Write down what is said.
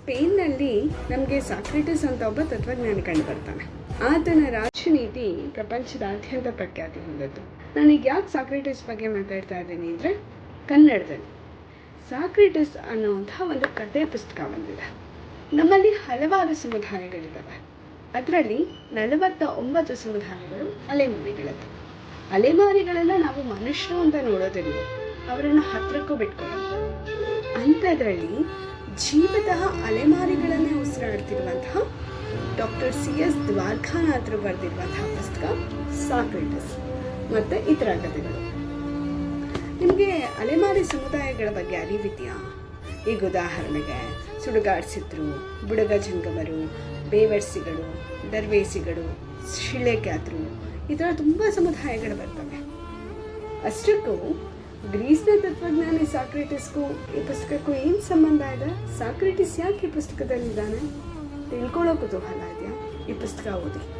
ಸ್ಪೇನ್ನಲ್ಲಿ ನಮಗೆ ಸಾಕ್ರೆಟಿಸ್ ಅಂತ ಒಬ್ಬ ತತ್ವಜ್ಞಾನಿ ಕಂಡು ಬರ್ತಾನೆ ಆತನ ರಾಜನೀತಿ ಪ್ರಪಂಚದಾದ್ಯಂತ ಪ್ರಖ್ಯಾತಿ ಹೊಂದಿತ್ತು ನಾನೀಗ ಯಾಕೆ ಸಾಕ್ರೆಟಿಸ್ ಬಗ್ಗೆ ಮಾತಾಡ್ತಾ ಇದ್ದೀನಿ ಅಂದರೆ, ಕನ್ನಡದಲ್ಲಿ. ಸಾಕ್ರೆಟಿಸ್ ಅನ್ನುವಂಥ ಒಂದು ಕಥೆ ಪುಸ್ತಕ ಬಂದಿದೆ. ನಮ್ಮಲ್ಲಿ ಹಲವಾರು ಸಮುದಾಯಗಳಿದ್ದಾವೆ ಅದರಲ್ಲಿ ನಲವತ್ತ ಒಂಬತ್ತು ಸಮುದಾಯಗಳು ಅಲೆಮಾರಿಗಳದ್ದು. ಅಲೆಮಾರಿಗಳೆಲ್ಲ ನಾವು ಮನುಷ್ಯರು ಅಂತ ನೋಡೋದಿಲ್ಲ. ಅವರನ್ನು ಹತ್ರಕ್ಕೂ ಬಿಟ್ಕೊಳ್ಳೋದು ಅಂಥದ್ರಲ್ಲಿ ಜೀವತಃ ಅಲೆಮಾರಿಗಳನ್ನೇ ಉಸಿರಾಡ್ತಿರುವಂತಹ ಡಾಕ್ಟರ್ ಸಿ ಎಸ್ ದ್ವಾರಕಾನಾಥರು ಬರೆದಿರುವಂತಹ ಪುಸ್ತಕ ಸಾಕ್ರೆಟಸ್ ಮತ್ತು ಇತರ ಕಥೆಗಳು. ನಿಮಗೆ ಅಲೆಮಾರಿ ಸಮುದಾಯಗಳ ಬಗ್ಗೆ ಅರಿವಿದೆಯಾ? ಈಗ ಉದಾಹರಣೆಗೆ ಸುಡುಗಾಡ್ಸಿದ್ರು ಬುಡಗ ಜಂಗಮರು ಬೇವರ್ಸಿಗಳು, ದರ್ವೇಸಿಗಳು ಶಿಳೆಕ್ಯಾತರು ಈ ಥರ ತುಂಬ ಸಮುದಾಯಗಳು ಬರ್ತವೆ. ಅಷ್ಟಕ್ಕೂ ಗ್ರೀಸ್ನ ತತ್ವಜ್ಞಾನಿ ಸಾಕ್ರೆಟಿಸ್ಗೂ ಈ ಪುಸ್ತಕಕ್ಕೂ ಏನು ಸಂಬಂಧ ಇದೆ? ಸಾಕ್ರೆಟಿಸ್ ಯಾಕೆ ಈ ಪುಸ್ತಕದಲ್ಲಿದ್ದಾನೆ? ತಿಳ್ಕೊಳ್ಳೋ ಕುತೂಹಲ ಇದೆಯಾ? ಈ ಪುಸ್ತಕ ಓದಿ.